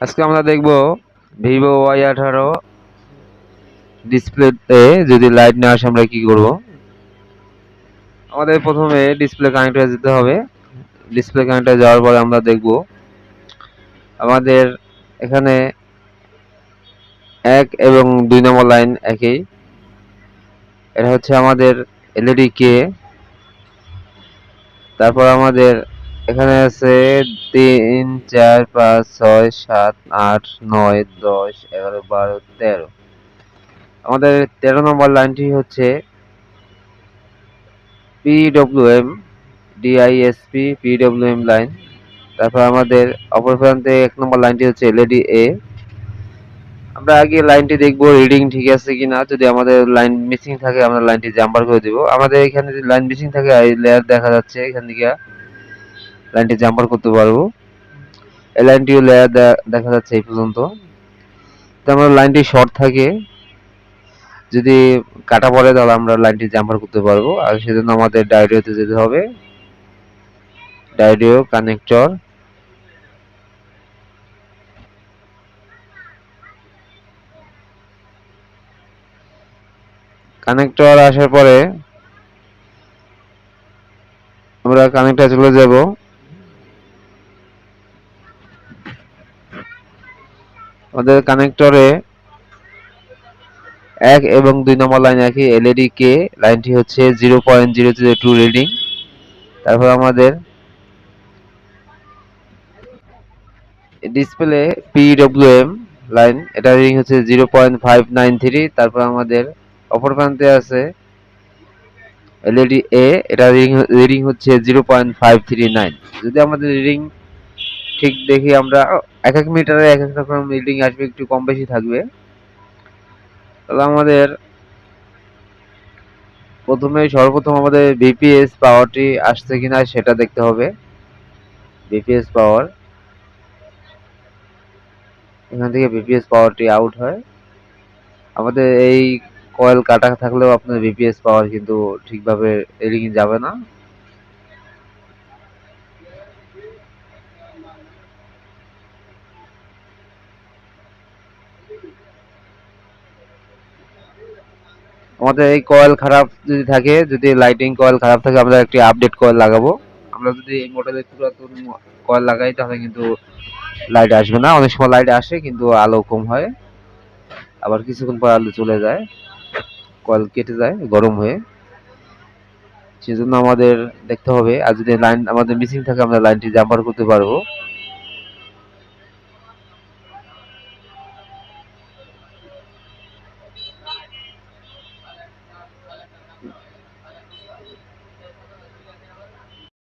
আজকে আমরা দেখব ভিভো ওয়াই আঠারো ডিসপ্লেতে যদি লাইট না আসে আমরা কি করব? আমাদের প্রথমে ডিসপ্লে কানেক্টরে যেতে হবে। ডিসপ্লে কানেক্টরে যাওয়ার পরে আমরা দেখব আমাদের এখানে এক এবং দুই নম্বর লাইন একই। এটা হচ্ছে আমাদের এলইডি কে তারপর আমাদের এখানে আছে তিন, চার, পাঁচ, ছয়, সাত, আট, নয়, দশ, এগারো, বারো, তেরো। আমাদের তেরো নম্বর লাইনটি হচ্ছে পিডব্লিউএম ডিআইএসপি পিডব্লিউএম লাইন তারপর আমাদের অপর প্রান্তে এক নম্বর লাইনটি হচ্ছে এলইডি এ আমরা আগে লাইনটি দেখব রিডিং ঠিক আছে কিনা। যদি আমাদের লাইন মিসিং থাকে, আমরা লাইনটি জাম্পার করে দিব। আমাদের এখানে লাইন মিসিং থাকে লেয়ার দেখা যাচ্ছে। এখান থেকে লাইনটি জাম্পার করতে পারব। এই লাইনটিও লেয়ার দেখা যাচ্ছে এই পর্যন্ত। আমরা লাইনটি শর্ট থাকে। যদি কাটা পড়ে তাহলে আমরা লাইনটি জাম্পার করতে পারব। আর সেজন্য আমাদের ডায়রিওতে যেতে হবে। ডায়রিও কানেক্টর কানেক্টর আসার পরে আমরা কানেক্টর চলে যাব। আমাদের কানেক্টরে এক এবং দুই নম্বর লাইন একই এলইডি কে লাইনটি হচ্ছে zero point zero zero two reading তারপর আমাদের ডিসপ্লে পিডব্লিউএম লাইন এটা রিডিং হচ্ছে zero point five nine three তারপর আমাদের অপর প্রান্তে আছে এলইডি এ এটা রিডিং হচ্ছে zero point five three nine যদি আমাদের রিডিং ঠিক দেখি আমরা এক এক মিটারে এক এক রকম রিডিং আসবে, একটু কম বেশি থাকবে। তাহলে আমাদের প্রথমে সর্বপ্রথম আমাদের বিপিএস পাওয়ারটি আসছে কিনা সেটা দেখতে হবে। বিপিএস পাওয়ার এখান থেকে বিপিএস পাওয়ারটি আউট হয়। আমাদের এই কয়েল কাটা থাকলেও আপনার বিপিএস পাওয়ার কিন্তু ঠিকভাবে রিডিং যাবে না। আমাদের এই কয়েল খারাপ যদি থাকে, যদি লাইটিং কয়েল খারাপ থাকে, আমরা একটি আপডেট কয়েল লাগাবো। আমরা যদি এই মডেলের পুরাতন কয়েল লাগাই, তাহলে কিন্তু লাইট আসবে না। অনেক সময় লাইট আসে, কিন্তু আলো কম হয়। আবার কিছুক্ষণ পর আলো চলে যায়। কয়েল কেটে যায়, গরম হয়ে। সেজন্য আমাদের দেখতে হবে। আর যদি লাইন আমাদের মিসিং থাকে, আমরা লাইনটি জাম্পার করতে পারব।